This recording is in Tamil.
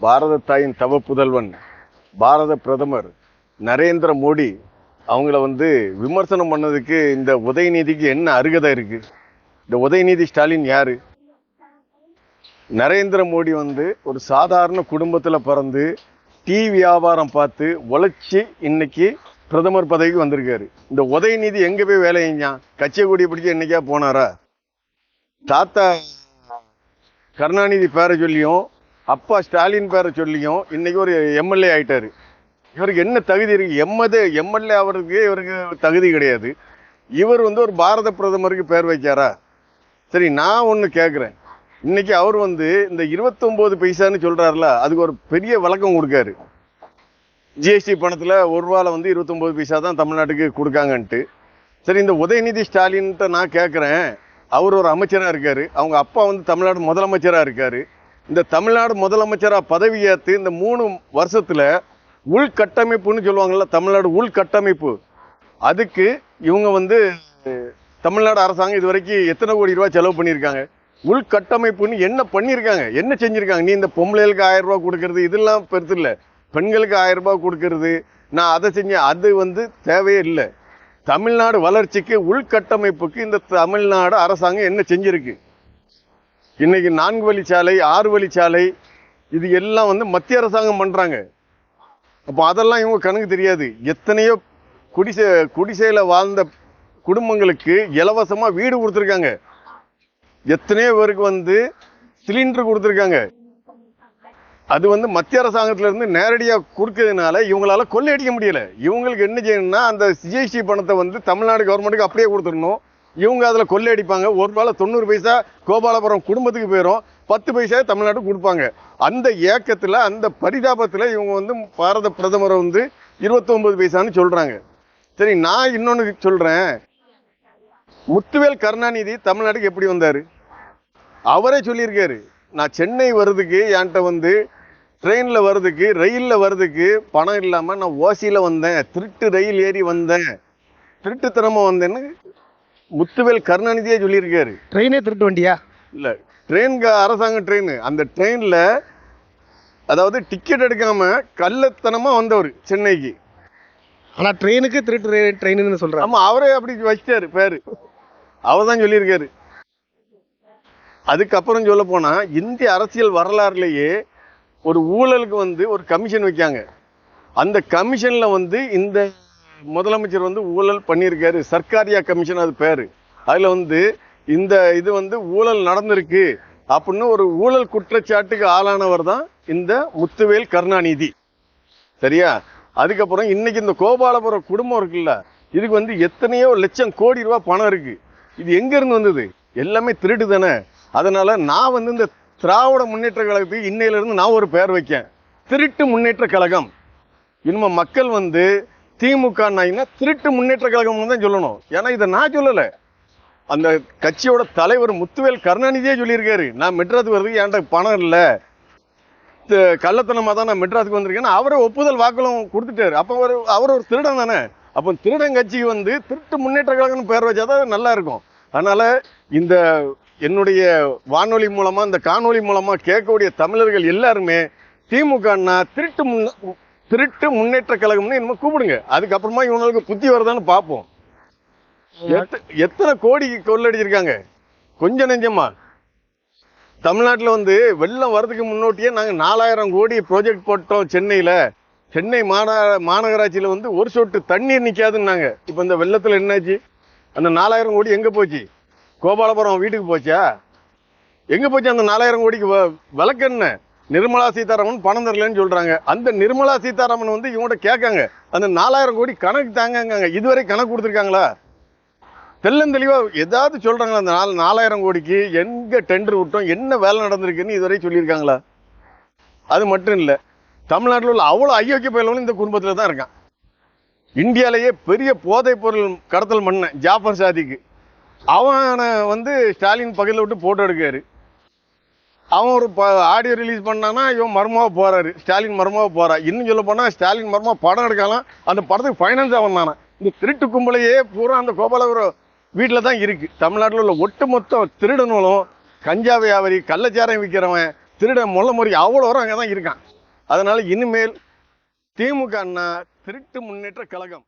பாரத தாயின் தவ புதல்வன் பாரத பிரதமர் நரேந்திர மோடி அவங்கள வந்து விமர்சனம் பண்ணதுக்கு இந்த உதயநிதிக்கு என்ன அருகதை இருக்கு? இந்த உதயநிதி ஸ்டாலின் யாரு? நரேந்திர மோடி வந்து ஒரு சாதாரண குடும்பத்தில் பிறந்து டீ வியாபாரம் பார்த்து உழைச்சி இன்னைக்கு பிரதமர் பதவிக்கு வந்திருக்காரு. இந்த உதயநிதி எங்கே போய் வேலை செஞ்சான் கட்சியை கூடி பிடிச்சி என்னைக்கா போனாரா? தாத்தா கருணாநிதி பேரை சொல்லியும் அப்பா ஸ்டாலின் பேரை சொல்லியும் இன்னைக்கு ஒரு எம்எல்ஏ ஆயிட்டாரு. இவருக்கு என்ன தகுதி இருக்கு? எம்மது எம்எல்ஏ அவருக்கு இவருக்கு தகுதி கிடையாது. இவர் வந்து ஒரு பாரத பிரதமருக்கு பேர் வைக்காரா சரி நான் ஒன்று கேட்குறேன் இன்னைக்கு அவர் வந்து இந்த 29 பைசான்னு சொல்கிறாருல அதுக்கு ஒரு பெரிய விளக்கம் கொடுக்காரு. ஜிஎஸ்டி பணத்தில் ஒரு ரூபாவில் வந்து 29 பைசா தான் தமிழ்நாட்டுக்கு கொடுக்காங்கன்ட்டு. சரி இந்த உதயநிதி ஸ்டாலின்ட்ட நான் கேட்குறேன் அவர் ஒரு அமைச்சராக இருக்கார். அவங்க அப்பா வந்து தமிழ்நாடு முதலமைச்சராக இருக்காரு. இந்த தமிழ்நாடு முதலமைச்சராக பதவியேற்று ஏற்று இந்த மூணு வருஷத்தில் உள்கட்டமைப்புன்னு சொல்லுவாங்கல்ல தமிழ்நாடு உள்கட்டமைப்பு. அதுக்கு இவங்க வந்து தமிழ்நாடு அரசாங்கம் இது வரைக்கும் எத்தனை கோடி ரூபா செலவு பண்ணியிருக்காங்க? உள்கட்டமைப்புன்னு என்ன பண்ணியிருக்காங்க? என்ன செஞ்சிருக்காங்க? நீ இந்த பொம்பளைகளுக்கு ஆயிரம் ரூபா கொடுக்கறது இதெல்லாம் பெருத்து இல்லை. பெண்களுக்கு ஆயிரம் ரூபா கொடுக்கறது நான் அதை செஞ்சேன் அது வந்து தேவையே இல்லை. தமிழ்நாடு வளர்ச்சிக்கு உள்கட்டமைப்புக்கு இந்த தமிழ்நாடு அரசாங்கம் என்ன செஞ்சுருக்கு? இன்றைக்கி நான்கு வழிச்சாலை ஆறு வழிச்சாலை இது எல்லாம் வந்து மத்திய அரசாங்கம் பண்ணுறாங்க அப்போ அதெல்லாம் இவங்க கணக்கு தெரியாது. எத்தனையோ குடிசை குடிசையில் வாழ்ந்த குடும்பங்களுக்கு இலவசமாக வீடு கொடுத்துருக்காங்க. எத்தனையோ பேருக்கு வந்து சிலிண்டர் கொடுத்துருக்காங்க. அது வந்து மத்திய அரசாங்கத்திலேருந்து நேரடியாக கொடுக்கறதுனால இவங்களால கொள்ளையடிக்க முடியலை. இவங்களுக்கு என்ன செய்யணும்னா அந்த சிஐசி பணத்தை வந்து தமிழ்நாடு கவர்மெண்ட்டுக்கு அப்படியே கொடுத்துடணும். இவங்க அதில் கொள்ளையடிப்பாங்க. ஒரு வேளை தொண்ணூறு பைசா கோபாலபுரம் குடும்பத்துக்கு போயிடும் பத்து பைசா தமிழ்நாட்டுக்கு கொடுப்பாங்க. அந்த ஏக்கத்தில் அந்த பரிதாபத்தில் இவங்க வந்து பாரத பிரதமரை வந்து 29 பைசான்னு சொல்கிறாங்க சரி நான் இன்னொன்று சொல்கிறேன் முத்துவேல் கருணாநிதி தமிழ்நாட்டுக்கு எப்படி வந்தார்? அவரே சொல்லியிருக்காரு. நான் சென்னை வர்றதுக்கு என்கிட்ட வந்து ட்ரெயினில் வர்றதுக்கு ரயிலில் வர்றதுக்கு பணம் இல்லாமல் நான் ஓசியில் வந்தேன். திருட்டு ரயில் ஏறி வந்தேன். திருட்டுத்தனமாக வந்தேன்னு முத்துவேல் கருணாநிதியே சொல்லியிருக்காரு. ட்ரெயினே திருட்டு வண்டியா? இல்லை ட்ரெயின் அரசாங்க ட்ரெயின் அந்த ட்ரெயினில் அதாவது டிக்கெட் எடுக்காமல் கள்ளத்தனமாக வந்தவர் சென்னைக்கு. ஆனா ட்ரெயினுக்கு திருட்டு ட்ரெயின்னு சொல்றாங்க ஆமா அவரே அப்படி வச்சிட்டாரு பேரு. அவர் தான் சொல்லியிருக்காரு. அதுக்கப்புறம் சொல்ல போனா இந்திய அரசியல் வரலாறுலயே ஒரு ஊழலுக்கு வந்து ஒரு கமிஷன் வைக்காங்க. அந்த கமிஷன்ல வந்து இந்த முதலமைச்சர் வந்து ஊழல் பண்ணியிருக்காரு. சர்க்காரியா கமிஷன் அது பேர். அதில் வந்து இந்த இது வந்து ஊழல் நடந்திருக்கு அப்படின்னு ஒரு ஊழல் குற்றச்சாட்டுக்கு ஆளானவர் தான் இந்த முத்துவேல் கருணாநிதி. சரியா? அதுக்கப்புறம் இன்னைக்கு இந்த கோபாலபுரம் குடும்பம் இருக்குல்ல இதுக்கு வந்து எத்தனையோ லட்சம் கோடி ரூபா பணம் இருக்கு. இது எங்கேருந்து வந்தது? எல்லாமே திருட்டு தானே அதனால நான் வந்து இந்த திராவிட முன்னேற்ற கழகத்துக்கு இன்னையிலிருந்து நான் ஒரு பெயர் வைக்கேன். திருட்டு முன்னேற்ற கழகம். இனிமே மக்கள் வந்து திமுக திருட்டு முன்னேற்ற கழகம்னு தான் சொல்லணும். ஏன்னா இதை நான் சொல்லலை. அந்த கட்சியோட தலைவர் முத்துவேல் கருணாநிதியே சொல்லியிருக்காரு. நான் மெட்ராஸுக்கு வர்றதுக்கு என்கிட்ட பணம் இல்லை. கள்ளத்தனமாக தான் நான் மெட்ராஸுக்கு வந்திருக்கேன்னு அவரை ஒப்புதல் வாக்குலம் கொடுத்துட்டாரு. அப்போ அவர் அவர் ஒரு திருடன் தானே? அப்போ திருடன் கட்சிக்கு வந்து திருட்டு முன்னேற்ற கழகம்னு பேர் வச்சாதான் நல்லா இருக்கும். அதனால் இந்த என்னுடைய வானொலி மூலமாக இந்த காணொலி மூலமாக கேட்கக்கூடிய தமிழர்கள் எல்லாருமே திமுகன்னா திருட்டு முன்ன திருட்டு முன்னேற்ற கழகம்னு என்னமோ கூப்பிடுங்க. அதுக்கப்புறமா இவங்களுக்கு புத்தி வருதான்னு பார்ப்போம். எத்த- எத்தனை கோடி கொள்ளடிச்சிருக்காங்க? கொஞ்சம் நெஞ்சமா. தமிழ்நாட்டில் வந்து வெள்ளம் வர்றதுக்கு முன்னோட்டியே நாங்கள் நாலாயிரம் கோடி ப்ராஜெக்ட் போட்டோம் சென்னையில். சென்னை மாநா மாநகராட்சியில் வந்து ஒரு சொட்டு தண்ணீர் நிற்காதுன்னாங்க இப்போ இந்த வெள்ளத்தில் என்னாச்சு? அந்த நாலாயிரம் கோடி எங்கே போச்சு? கோபாலபுரம் வீட்டுக்கு போச்சா? எங்கே போச்சு அந்த நாலாயிரம் கோடிக்கு வ- விளக்கு என்ன? நிர்மலா சீதாராமன் பணம் தரலன்னு சொல்கிறாங்க அந்த நிர்மலா சீதாராமன் வந்து இவங்கள்ட்ட கேட்காங்க. அந்த நாலாயிரம் கோடி கணக்கு தாங்கங்க இதுவரை கணக்கு கொடுத்துருக்காங்களா? தெள்ளந்தெளிவாக ஏதாவது சொல்கிறாங்களா அந்த நாலு நாலாயிரம் கோடிக்கு எங்கே டெண்டர் விட்டோம்? என்ன வேலை நடந்திருக்குன்னு இதுவரை சொல்லியிருக்காங்களா? அது மட்டும் இல்லை தமிழ்நாட்டில் உள்ள அவ்வளோ அயோக்கிய பயிலும் இந்த குடும்பத்தில் தான் இருக்கான் இந்தியாவிலேயே பெரிய போதைப் பொருள் கடத்தல் பண்ண ஜாஃபர் சாதிக்கு. அவனை வந்து ஸ்டாலின் பக்கத்தில் விட்டு ஃபோட்டோ எடுக்காரு அவன் ஒரு ஆடியோ ரிலீஸ் பண்ணானா இவன் மர்மாவை போகிறாரு ஸ்டாலின் மர்மாவை போறா. இன்னும் சொல்ல போனால் ஸ்டாலின் மர்மா படம் எடுக்கலாம். அந்த படத்துக்கு ஃபைனான்ஸ் அவன் தானே இந்த திருட்டு கும்பலையே பூரா அந்த கோபாலபுரம் வீட்டில் தான் இருக்குது தமிழ்நாட்டில் உள்ள ஒட்டுமொத்த திருடனும் கஞ்சா வியாபாரி கள்ளச்சாரம் விற்கிறவன் திருடன் முள்ள முறை அவ்வளோ வரும் அங்கே தான் இருக்கான். அதனால் இனிமேல் திமுக அண்ணா திருட்டு முன்னேற்ற கழகம்.